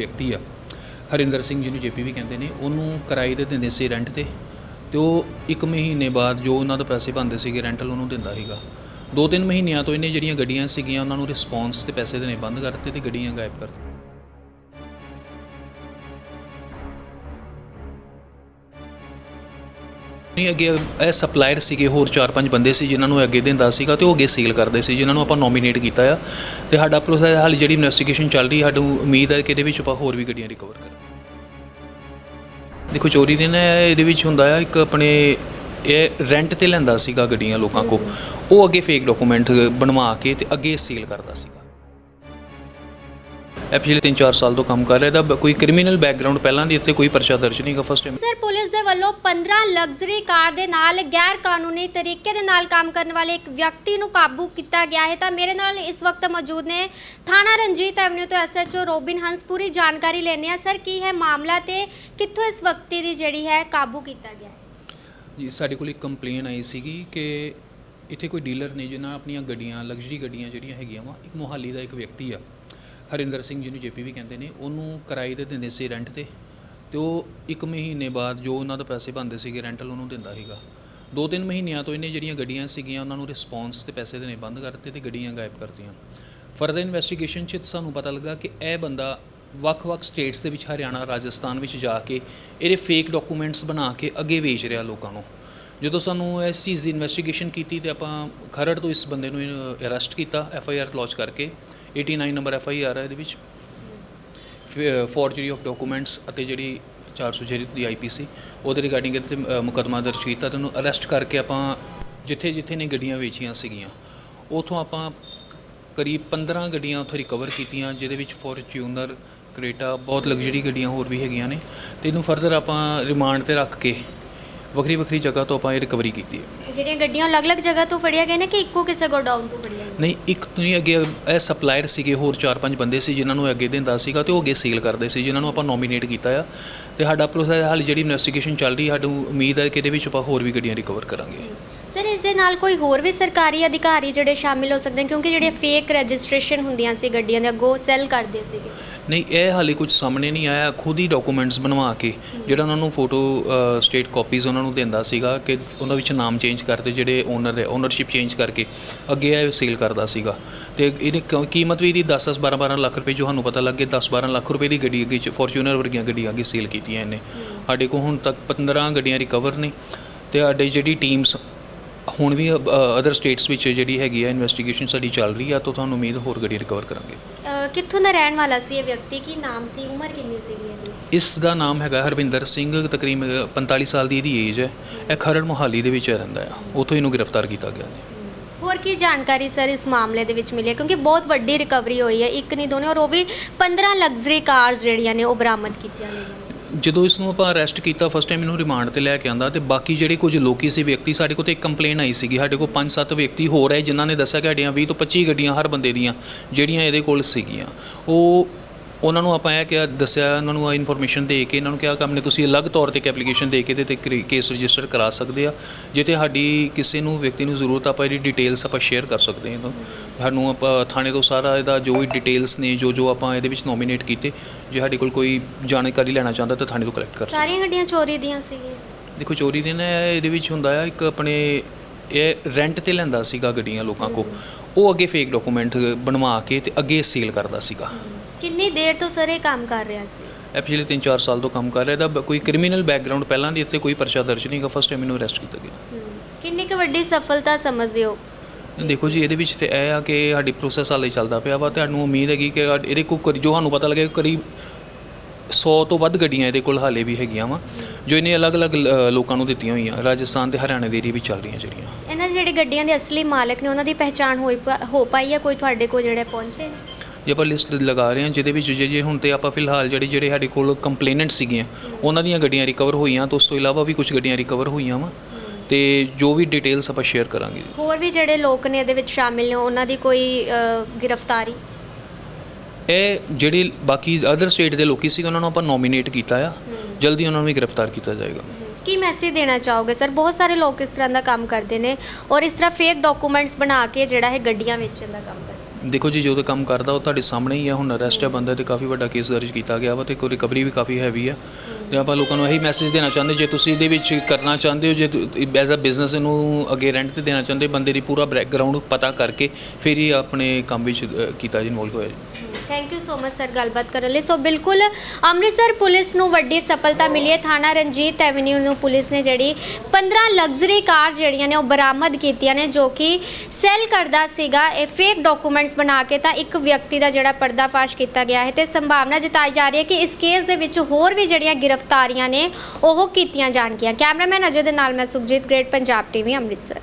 ਵਿਅਕਤੀ ਆ, ਹਰਿੰਦਰ ਸਿੰਘ ਜਿਹਨੂੰ ਜੇਪੀ ਵੀ ਕਹਿੰਦੇ ਨੇ, ਉਹਨੂੰ ਕਿਰਾਏ ਤੇ ਦਿੰਦੇ ਸੀ ਰੈਂਟ ਤੇ ਤੇ ਉਹ ਇੱਕ ਮਹੀਨੇ ਬਾਅਦ ਜੋ ਉਹਨਾਂ ਦਾ ਪੈਸੇ ਬੰਦੇ ਸੀਗੇ ਰੈਂਟਲ ਉਹਨੂੰ ਦਿੰਦਾ ਸੀਗਾ। ਦੋ ਤਿੰਨ ਮਹੀਨਿਆਂ ਤੋਂ ਇਹਨੇ ਜਿਹੜੀਆਂ ਗੱਡੀਆਂ ਸੀਗੀਆਂ, ਉਹਨਾਂ ਨੂੰ ਰਿਸਪੌਂਸ ਤੇ ਪੈਸੇ ਦੇਣੇ ਬੰਦ ਕਰ ਦਿੱਤੇ ਤੇ ਗੱਡੀਆਂ ਗਾਇਬ ਕਰ ਨਹੀਂ, ਅੱਗੇ ਇਹ ਸਪਲਾਇਰ ਸੀਗੇ, ਹੋਰ 4-5 ਬੰਦੇ ਸੀ ਜਿਨ੍ਹਾਂ ਨੂੰ ਅੱਗੇ ਦਿੰਦਾ ਸੀਗਾ ਤੇ ਉਹ ਅੱਗੇ ਸੇਲ ਕਰਦੇ ਸੀ, ਜਿਨ੍ਹਾਂ ਨੂੰ ਆਪਾਂ ਨੋਮੀਨੇਟ ਕੀਤਾ ਆ। ਤੇ ਸਾਡਾ ਪ੍ਰੋਸੈਸ ਹਾਲੇ ਜਿਹੜੀ ਇਨਵੈਸਟੀਗੇਸ਼ਨ ਚੱਲ ਰਹੀ ਸਾਨੂੰ ਉਮੀਦ ਹੈ ਕਿ ਇਹਦੇ ਵਿੱਚ ਆਪਾਂ ਹੋਰ ਵੀ ਗੱਡੀਆਂ ਰਿਕਵਰ ਕਰਾਂਗੇ। ਦੇਖੋ, ਚੋਰੀ ਦੇ ਨਾ ਇਹਦੇ ਵਿੱਚ ਹੁੰਦਾ ਆ, ਇੱਕ ਆਪਣੇ ਇਹ ਰੈਂਟ ਤੇ ਲੈਂਦਾ ਸੀਗਾ ਗੱਡੀਆਂ ਲੋਕਾਂ ਕੋ ਉਹ ਅੱਗੇ ਫੇਕ ਡਾਕੂਮੈਂਟ ਬਣਵਾ ਕੇ ਤੇ ਅੱਗੇ ਸੇਲ ਕਰਦਾ ਸੀਗਾ। ਪਿਛਲੇ 3-4 ਸਾਲ ਤੋਂ ਕੰਮ ਕਰ ਰਿਹਾ। ਇਹਦਾ ਕੋਈ ਕ੍ਰਿਮੀਨਲ ਬੈਕਗ੍ਰਾਉਂਡ ਪਹਿਲਾਂ ਦੀ ਇੱਥੇ ਕੋਈ ਪਰਚਾ ਦਰਜ ਨਹੀਂਗਾ ਫਸਟ ਟਾਈਮ ਸਰ ਪੁਲਿਸ ਦੇ ਵੱਲੋਂ 15 ਲਗਜ਼ਰੀ ਕਾਰ ਦੇ ਨਾਲ ਗੈਰ ਕਾਨੂੰਨੀ ਤਰੀਕੇ ਦੇ ਨਾਲ ਕੰਮ ਕਰਨ ਵਾਲੇ ਇੱਕ ਵਿਅਕਤੀ ਨੂੰ ਕਾਬੂ ਕੀਤਾ ਗਿਆ ਹੈ। ਤਾਂ ਮੇਰੇ ਨਾਲ ਇਸ ਵਕਤ ਮੌਜੂਦ ਨੇ ਥਾਣਾ ਰਣਜੀਤ ਐਵਨਿਊ ਤੋਂ ਐਸਐਚਓ ਰੋਬਿਨ ਹੰਸ। ਪੂਰੀ ਜਾਣਕਾਰੀ ਲੈਣੇ ਆ ਸਰ ਕੀ ਹੈ ਮਾਮਲਾ ਤੇ ਕਿੱਥੋਂ ਇਸ ਵਿਅਕਤੀ ਦੀ ਜਿਹੜੀ ਹੈ ਕਾਬੂ ਕੀਤਾ ਗਿਆ ਜੀ ਸਾਡੇ ਕੋਲ ਇੱਕ ਕੰਪਲੇਨ ਆਈ ਸੀਗੀ ਕਿ ਇੱਥੇ ਕੋਈ ਡੀਲਰ ਨੇ ਜਿਨ੍ਹਾਂ ਆਪਣੀਆਂ ਗੱਡੀਆਂ ਲਗਜ਼ਰੀ ਗੱਡੀਆਂ ਜਿਹੜੀਆਂ ਹੈਗੀਆਂ ਵਾ ਇੱਕ ਮੋਹਾਲੀ ਦਾ ਇੱਕ ਵਿਅਕਤੀ ਆ। ਹਰਿੰਦਰ ਸਿੰਘ ਜਿਹਨੂੰ ਜੇਪੀ ਵੀ ਕਹਿੰਦੇ ਨੇ, ਉਹਨੂੰ ਕਿਰਾਏ ਤੇ ਦਿੰਦੇ ਸੀ ਰੈਂਟ ਤੇ ਤੇ ਉਹ ਇੱਕ ਮਹੀਨੇ ਬਾਅਦ ਜੋ ਉਹਨਾਂ ਦਾ ਪੈਸੇ ਬੰਦੇ ਸੀਗੇ ਰੈਂਟਲ ਉਹਨੂੰ ਦਿੰਦਾ ਸੀਗਾ। ਦੋ ਤਿੰਨ ਮਹੀਨਿਆਂ ਤੋਂ ਇਹਨੇ ਜਿਹੜੀਆਂ ਗੱਡੀਆਂ ਸੀਗੀਆਂ, ਉਹਨਾਂ ਨੂੰ ਰਿਸਪੌਂਸ ਤੇ ਪੈਸੇ ਦੇਣੇ ਬੰਦ ਕਰ ਦਿੱਤੇ ਤੇ ਗੱਡੀਆਂ ਗਾਇਬ ਕਰਤੀਆਂ। ਫਰਦਰ ਇਨਵੈਸਟੀਗੇਸ਼ਨ 'ਚ ਸਾਨੂੰ ਪਤਾ ਲੱਗਾ ਕਿ ਇਹ ਬੰਦਾ ਵੱਖ-ਵੱਖ ਸਟੇਟਸ ਦੇ ਵਿੱਚ, ਹਰਿਆਣਾ, ਰਾਜਸਥਾਨ ਵਿੱਚ ਜਾ ਕੇ ਇਹਦੇ ਫੇਕ ਡਾਕੂਮੈਂਟਸ ਬਣਾ ਕੇ ਅੱਗੇ ਵੇਚ ਰਿਹਾ ਲੋਕਾਂ ਨੂੰ। ਜਦੋਂ ਸਾਨੂੰ ਇਸ ਚੀਜ਼ ਦੀ ਇਨਵੈਸਟੀਗੇਸ਼ਨ ਕੀਤੀ ਤੇ ਆਪਾਂ ਖਰੜ ਤੋਂ ਇਸ ਬੰਦੇ ਨੂੰ ਅਰੈਸਟ ਕੀਤਾ ਐਫ ਆਈ ਆਰ ਲੌਂਚ ਕਰਕੇ 89 ਨੰਬਰ ਐਫ ਆਈ ਆਰ ਹੈ ਇਹਦੇ ਵਿੱਚ। ਫੋਰਜਰੀ ਆਫ ਡਾਕੂਮੈਂਟਸ ਅਤੇ ਜਿਹੜੀ 406 ਦੀ ਆਈਪੀਸੀ ਉਹਦੇ ਰਿਗਾਰਡਿੰਗ ਇਹਦੇ ਤੇ ਅ, ਮੁਕੱਦਮਾ ਦਰਜ ਕੀਤਾ ਤੇ ਉਹਨੂੰ ਅਰੈਸਟ ਕਰਕੇ ਆਪਾਂ ਜਿੱਥੇ ਜਿੱਥੇ ਨੇ ਗੱਡੀਆਂ ਵੇਚੀਆਂ ਸੀਗੀਆਂ ਉਥੋਂ ਆਪਾਂ ਕਰੀਬ 15 ਗੱਡੀਆਂ ਉੱਥੋਂ ਰਿਕਵਰ ਕੀਤੀਆਂ ਜਿਹਦੇ ਵਿੱਚ ਫੋਰਚੂਨਰ ਕ੍ਰੇਟਾ ਬਹੁਤ ਲਗਜ਼ਰੀ ਗੱਡੀਆਂ ਹੋਰ ਵੀ ਹੈਗੀਆਂ ਨੇ। ਤੇ ਇਹਨੂੰ ਫਰਦਰ ਆਪਾਂ ਰਿਮਾਂਡ ਤੇ ਰੱਖ ਕੇ ਵੱਖਰੀ ਵੱਖਰੀ ਜਗ੍ਹਾ ਤੋਂ ਆਪਾਂ ਇਹ ਰਿਕਵਰੀ ਕੀਤੀ ਹੈ। ਜਿਹੜੀਆਂ ਗੱਡੀਆਂ ਅਲੱਗ-ਅਲੱਗ ਜਗ੍ਹਾ ਤੋਂ ਫੜੀਆਂ ਗਈਆਂ ਨੇ ਕਿ ਇੱਕੋ ਕਿਸੇ ਗੋਡਾਊਨ ਤੋਂ ਫੜੀਆਂ ਨਹੀਂ, ਇੱਕ ਤੁਸੀਂ ਅੱਗੇ ਇਹ ਸਪਲਾਇਰ ਸੀਗੇ, ਹੋਰ 4-5 ਬੰਦੇ ਸੀ ਜਿਨ੍ਹਾਂ ਨੂੰ ਅੱਗੇ ਦਿੰਦਾ ਸੀਗਾ ਤੇ ਉਹ ਅੱਗੇ ਸੇਲ ਕਰਦੇ ਸੀ, ਜਿਨ੍ਹਾਂ ਨੂੰ ਆਪਾਂ ਨੋਮੀਨੇਟ ਕੀਤਾ ਆ। ਤੇ ਸਾਡਾ ਪ੍ਰੋਸੈਸ ਹਾਲੇ ਜਿਹੜੀ ਇਨਵੈਸਟੀਗੇਸ਼ਨ ਚੱਲ ਰਹੀ, ਸਾਨੂੰ ਉਮੀਦ ਹੈ ਕਿ ਇਹਦੇ ਵਿੱਚ ਆਪਾਂ ਹੋਰ ਵੀ ਗੱਡੀਆਂ ਰਿਕਵਰ ਕਰਾਂਗੇ। ਸਰ ਇਸ ਦੇ ਨਾਲ ਕੋਈ ਹੋਰ ਵੀ ਸਰਕਾਰੀ ਅਧਿਕਾਰੀ ਜਿਹੜੇ ਸ਼ਾਮਿਲ ਹੋ ਸਕਦੇ ਕਿਉਂਕਿ ਜਿਹੜੀਆਂ ਫੇਕ ਰਜਿਸਟ੍ਰੇਸ਼ਨ ਹੁੰਦੀਆਂ ਸੀ ਗੱਡੀਆਂ ਦੇ, ਅੱਗੋਂ ਸੈਲ ਕਰਦੇ ਸੀਗੇ। ਨਹੀਂ ਇਹ ਹਾਲੇ ਕੁਝ ਸਾਹਮਣੇ ਨਹੀਂ ਆਇਆ। ਖੁਦ ਹੀ ਡਾਕੂਮੈਂਟਸ ਬਣਵਾ ਕੇ ਜਿਹੜਾ ਉਹਨਾਂ ਨੂੰ ਫੋਟੋ ਸਟੇਟ ਕਾਪੀਜ਼ ਉਹਨਾਂ ਨੂੰ ਦਿੰਦਾ ਸੀਗਾ ਕਿ ਉਹਨਾਂ ਵਿੱਚ ਨਾਮ ਚੇਂਜ ਕਰਤੇ ਜਿਹੜੇ ਓਨਰ ਹੈ ਓਨਰਸ਼ਿਪ ਚੇਂਜ ਕਰਕੇ ਅੱਗੇ ਇਹ ਸੇਲ ਕਰਦਾ ਸੀਗਾ। ਤੇ ਇਹਦੀ ਕੀਮਤ ਵੀ ਇਹਦੀ 10 10 12 12 ਲੱਖ ਰੁਪਏ ਜੋ ਸਾਨੂੰ ਪਤਾ ਲੱਗੇ 10 12 ਲੱਖ ਰੁਪਏ ਦੀ ਗੱਡੀ ਅੱਗੇ ਫੋਰਚੂਨਰ ਵਰਗੀਆਂ ਗੱਡੀਆਂ ਅੱਗੇ ਸੇਲ ਕੀਤੀਆਂ ਇਹਨੇ। ਸਾਡੇ ਕੋਲ ਹੁਣ ਤੱਕ 15 ਗੱਡੀਆਂ ਰਿਕਵਰ ਨੇ ਤੇ ਸਾਡੇ ਜਿਹੜੀ ਟੀਮਸ ਹੁਣ ਵੀ ਅਦਰ ਸਟੇਟਸ ਵਿੱਚ ਜਿਹੜੀ ਹੈਗੀ ਹੈ ਇਨਵੈਸਟੀਗੇਸ਼ਨ ਸਾਡੀ ਚੱਲ ਰਹੀ ਆ ਤਾਂ ਤੁਹਾਨੂੰ ਉਮੀਦ ਹੋਰ ਗੱਡੀ ਰਿਕਵਰ ਕਰਾਂਗੇ। ਕਿੱਥੋਂ ਦਾ ਰਹਿਣ ਵਾਲਾ ਸੀ ਇਹ ਵਿਅਕਤੀ? ਕੀ ਨਾਮ ਸੀ? ਉਮਰ ਕਿੰਨੀ ਸੀਗੀ ਇਹਦੀ? ਇਸ ਦਾ ਨਾਮ ਹੈਗਾ ਹਰਵਿੰਦਰ ਸਿੰਘ ਤਕਰੀਬਨ 45 ਸਾਲ ਦੀ ਇਹਦੀ ਏਜ ਹੈ। ਇਹ ਖਰੜ ਮੁਹਾਲੀ ਦੇ ਵਿੱਚ ਰਹਿੰਦਾ ਆ ਉੱਥੋਂ ਇਹਨੂੰ ਗ੍ਰਿਫਤਾਰ ਕੀਤਾ ਗਿਆ। ਹੈ। ਹੋਰ ਕੀ ਜਾਣਕਾਰੀ ਸਰ ਇਸ ਮਾਮਲੇ ਦੇ ਵਿੱਚ ਮਿਲੀ ਹੈ? ਕਿਉਂਕਿ ਬਹੁਤ ਵੱਡੀ ਰਿਕਵਰੀ ਹੋਈ ਹੈ ਇੱਕ ਨਹੀਂ ਦੋਨੇ ਔਰ ਉਹ ਵੀ 15 ਲਗਜ਼ਰੀ ਕਾਰਸ ਜਿਹੜੀਆਂ ਨੇ ਉਹ ਬਰਾਮਦ ਕੀਤੀਆਂ ਗਈਆਂ ਜਦੋਂ ਇਸ ਨੂੰ ਆਪਾਂ ਅਰੈਸਟ ਕੀਤਾ ਫਸਟ ਟਾਈਮ ਇਹਨੂੰ ਰਿਮਾਂਡ ਤੇ ਲੈ ਕੇ ਆਂਦਾ ਤੇ ਬਾਕੀ ਜਿਹੜੇ ਕੁਝ ਲੋਕੀ ਸੀ, ਵਿਅਕਤੀ ਸਾਡੇ ਕੋਲ ਤੇ ਇੱਕ ਕੰਪਲੇਨ ਆਈ ਸੀਗੀ। ਸਾਡੇ ਕੋਲ 5-7 ਵਿਅਕਤੀ ਹੋਰ ਹੈ ਜਿਨ੍ਹਾਂ ਨੇ ਦੱਸਿਆ ਕਿ ਸਾਡੀਆਂ 20 ਤੋਂ 25 ਗੱਡੀਆਂ ਹਰ ਬੰਦੇ ਦੀਆਂ ਜਿਹੜੀਆਂ ਇਹਦੇ ਕੋਲ ਸੀਗੀਆਂ। ਉਹ ਉਹਨਾਂ ਨੂੰ ਆਪਾਂ ਇਹ ਕਿਹਾ ਦੱਸਿਆ ਉਹਨਾਂ ਨੂੰ ਇਨਫੋਰਮੇਸ਼ਨ ਦੇ ਕੇ ਇਹਨਾਂ ਨੂੰ ਕਿਹਾ ਕਿ ਆਪਣੇ ਤੁਸੀਂ ਅਲੱਗ ਤੌਰ ਤੇ ਇੱਕ ਐਪਲੀਕੇਸ਼ਨ ਦੇ ਕੇ ਇਹਦੇ ਤੇ ਕੇਸ ਰਜਿਸਟਰ ਕਰਾ ਸਕਦੇ ਆ। ਜਿੱਥੇ ਸਾਡੀ ਕਿਸੇ ਨੂੰ ਵਿਅਕਤੀ ਨੂੰ ਜ਼ਰੂਰਤ ਆਪਾਂ ਇਹਦੀ ਡਿਟੇਲਸ ਆਪਾਂ ਸ਼ੇਅਰ ਕਰ ਸਕਦੇ ਹਾਂ। ਸਾਨੂੰ ਆਪਾਂ ਥਾਣੇ ਤੋਂ ਸਾਰਾ ਇਹਦਾ ਜੋ ਵੀ ਡਿਟੇਲਸ ਨੇ ਜੋ ਜੋ ਆਪਾਂ ਇਹਦੇ ਵਿੱਚ ਨੋਮੀਨੇਟ ਕੀਤੇ ਜੇ ਸਾਡੇ ਕੋਲ ਕੋਈ ਜਾਣਕਾਰੀ ਲੈਣਾ ਚਾਹੁੰਦਾ ਤਾਂ ਥਾਣੇ ਤੋਂ ਕਲੈਕਟ ਕਰ ਸਕਦੇ ਸਾਰੀਆਂ ਗੱਡੀਆਂ ਚੋਰੀ ਦੀਆਂ ਸੀਗੀਆਂ? ਦੇਖੋ ਚੋਰੀ ਦੇ ਨਾ ਇਹਦੇ ਵਿੱਚ ਹੁੰਦਾ ਆ ਇੱਕ ਆਪਣੇ ਇਹ ਰੈਂਟ ਤੇ ਲੈਂਦਾ ਸੀਗਾ ਗੱਡੀਆਂ ਲੋਕਾਂ ਕੋ ਉਹ ਅੱਗੇ ਫੇਕ ਡਾਕੂਮੈਂਟ ਬਣਵਾ ਕੇ ਤੇ ਅੱਗੇ ਸੇਲ ਕਰਦਾ ਸੀਗਾ। ਕਿੰਨੀ ਦੇਰ ਤੋਂ ਸਰ ਇਹ ਕੰਮ ਕਰ ਰਿਹਾ ਸੀ। ਇਹ ਪਿਛਲੇ 3-4 ਸਾਲ ਤੋਂ ਕੰਮ ਕਰ ਰਿਹਾ। ਇਹਦਾ ਕੋਈ ਕ੍ਰਿਮੀਨਲ ਬੈਕਗ੍ਰਾਉਂਡ ਪਹਿਲਾਂ ਦੀ ਇੱਥੇ ਕੋਈ ਪਰਚਾ ਦਰਜ ਨਹੀਂਗਾ ਫਸਟ ਟਾਈਮ ਇਹਨੂੰ ਅਰੈਸਟ ਕੀਤਾ ਗਿਆ। ਕਿੰਨੀ ਕੁ ਵੱਡੀ ਸਫਲਤਾ ਸਮਝਦੇ ਹੋ? ਦੇਖੋ ਜੀ ਇਹਦੇ ਵਿੱਚ ਤੇ ਇਹ ਆ ਕਿ ਸਾਡੀ ਪ੍ਰੋਸੈਸ ਹਾਲੇ ਚੱਲਦਾ ਪਿਆ ਵਾ। ਤੁਹਾਨੂੰ ਉਮੀਦ ਹੈਗੀ ਕਿ ਇਹਦੇ ਕੋਲ ਕਰੀ- ਜੋ ਸਾਨੂੰ ਪਤਾ ਲੱਗਿਆ ਕਿ ਕਰੀਬ 100 ਤੋਂ ਵੱਧ ਗੱਡੀਆਂ ਇਹਦੇ ਕੋਲ ਹਾਲੇ ਵੀ ਹੈਗੀਆਂ ਵਾ ਜੋ ਇਹਨੇ ਅਲੱਗ-ਅਲੱਗ ਲ- ਲੋਕਾਂ ਨੂੰ ਦਿੱਤੀਆਂ ਹੋਈਆਂ। ਰਾਜਸਥਾਨ ਤੇ ਹਰਿਆਣਾ ਦੇ ਵਿੱਚ ਚੱਲ ਰਹੀਆਂ ਜਿਹੜੀਆਂ। ਇਹਨਾਂ ਦੇ ਜਿਹੜੇ ਗੱਡੀਆਂ ਦੇ ਅਸਲੀ ਮਾਲਕ ਨੇ ਉਹਨਾਂ ਦੀ ਪਹਿਚਾਣ ਹੋਈ ਪਾ- ਹੋ ਪਾਈ ਹੈ ਕੋਈ ਤੁਹਾਡੇ ਕੋਲ ਜਿਹੜੇ ਪਹੁੰਚੇ ਨੇ? ਜੇ ਆਪਾਂ ਲਿਸਟ ਲਗਾ ਰਹੇ ਹਾਂ ਜਿਹਦੇ ਵਿੱਚ ਜੇ ਜੇ ਹੁਣ ਤੇ ਆਪਾਂ ਫਿਲਹਾਲ ਜਿਹੜੇ ਜਿਹੜੇ ਸਾਡੇ ਕੋਲ ਕੰਪਲੇਨੈਂਟ ਸੀਗੀਆਂ ਉਹਨਾਂ ਦੀਆਂ ਗੱਡੀਆਂ ਰਿਕਵਰ ਹੋਈਆਂ ਤੋਂ ਉਸ ਤੋਂ ਇਲਾਵਾ ਵੀ ਕੁਝ ਗੱਡੀਆਂ ਰਿਕਵਰ ਹੋਈਆਂ ਵਾ। ਤੇ ਜੋ ਵੀ ਡਿਟੇਲਸ ਆਪਾਂ ਸ਼ੇਅਰ ਕਰਾਂਗੇ। ਹੋਰ ਵੀ ਜਿਹੜੇ ਲੋਕ ਨੇ ਇਹਦੇ ਵਿੱਚ ਸ਼ਾਮਿਲ ਨੇ ਉਹਨਾਂ ਦੀ ਕੋਈ ਗ੍ਰਿਫਤਾਰੀ? ਇਹ ਜਿਹੜੀ ਬਾਕੀ ਅਦਰ ਸਟੇਟ ਦੇ ਲੋਕੀ ਸੀ ਉਹਨਾਂ ਨੂੰ ਆਪਾਂ ਨੋਮੀਨੇਟ ਕੀਤਾ ਆ। ਜਲਦੀ ਉਹਨਾਂ ਨੂੰ ਵੀ ਗ੍ਰਿਫਤਾਰ ਕੀਤਾ ਜਾਏਗਾ। ਕੀ ਮੈਸੇਜ ਦੇਣਾ ਚਾਹੋਗੇ ਸਰ ਬਹੁਤ ਸਾਰੇ ਲੋਕ ਇਸ ਤਰ੍ਹਾਂ ਦਾ ਕੰਮ ਕਰਦੇ ਨੇ ਔਰ ਇਸ ਤਰ੍ਹਾਂ ਫੇਕ ਡਾਕੂਮੈਂਟਸ ਬਣਾ ਕੇ ਜਿਹੜਾ ਹੈ ਗੱਡੀਆਂ ਵੇਚਣ ਦਾ ਕੰਮ ਦੇਖੋ ਜੀ, ਜੋ ਤੇ ਕੰਮ ਕਰਦਾ ਉਹ ਤੁਹਾਡੇ ਸਾਹਮਣੇ ਹੀ ਆ। ਹੁਣ ਅਰੈਸਟ ਹੈ ਬੰਦਾ ਤੇ ਕਾਫੀ ਵੱਡਾ ਕੇਸ ਦਰਜ ਕੀਤਾ ਗਿਆ ਵਾ ਤੇ ਕੋਈ ਰਿਕਵਰੀ ਵੀ ਕਾਫੀ ਹੈਵੀ ਆ। ਤੇ ਆਪਾਂ ਲੋਕਾਂ ਨੂੰ ਇਹੀ ਮੈਸੇਜ ਦੇਣਾ ਚਾਹੁੰਦੇ, ਜੇ ਤੁਸੀਂ ਇਹਦੇ ਵਿੱਚ ਕਰਨਾ ਚਾਹੁੰਦੇ ਹੋ, ਜੇ ਐਜ਼ ਅ ਬਿਜ਼ਨਸ ਇਹਨੂੰ ਅੱਗੇ ਰੈਂਟ ਤੇ ਦੇਣਾ ਚਾਹੁੰਦੇ, ਬੰਦੇ ਦੀ ਪੂਰਾ ਬੈਕਗ੍ਰਾਉਂਡ ਪਤਾ ਕਰਕੇ ਫਿਰ ਹੀ ਆਪਣੇ ਕੰਮ ਵਿੱਚ ਕੀਤਾ ਜੀ ਇਨਵੋਲਵ ਹੋਇਆ ਜੀ। Thank you so much sir ਗੱਲਬਾਤ ਕਰਨ ਲਈ। ਸੋ ਬਿਲਕੁਲ, ਅੰਮ੍ਰਿਤਸਰ ਪੁਲਿਸ ਨੂੰ ਵੱਡੀ ਸਫਲਤਾ ਮਿਲੀ ਹੈ। ਥਾਣਾ ਰਣਜੀਤ ਐਵਨਿਊ ਨੂੰ ਪੁਲਿਸ ਨੇ ਜਿਹੜੀ 15 ਲਗਜ਼ਰੀ ਕਾਰ ਜਿਹੜੀਆਂ ਨੇ ਉਹ ਬਰਾਮਦ ਕੀਤੀਆਂ ਨੇ, ਜੋ ਕਿ ਸੈਲ ਕਰਦਾ ਸੀਗਾ। ਇਹ ਫੇਕ ਡਾਕੂਮੈਂਟਸ ਬਣਾ ਕੇ ਤਾਂ ਇੱਕ ਵਿਅਕਤੀ ਦਾ ਜਿਹੜਾ ਪਰਦਾਫਾਸ਼ ਕੀਤਾ ਗਿਆ ਹੈ ਤੇ ਸੰਭਾਵਨਾ ਜਤਾਈ ਜਾ ਰਹੀ ਹੈ ਕਿ ਇਸ ਕੇਸ ਦੇ ਵਿੱਚ ਹੋਰ ਵੀ ਜਿਹੜੀਆਂ ਗ੍ਰਿਫਤਾਰੀਆਂ ਨੇ, ਉਹ ਕੀਤੀਆਂ ਜਾਣਗੀਆਂ। ਕੈਮਰਾਮੈਨ ਅਜੇ ਦੇ ਨਾਲ ਮੈਂ ਸੁਖਜੀਤ ਗ੍ਰੇਟ ਪੰਜਾਬ ਟੀਵੀ ਅੰਮ੍ਰਿਤਸਰ।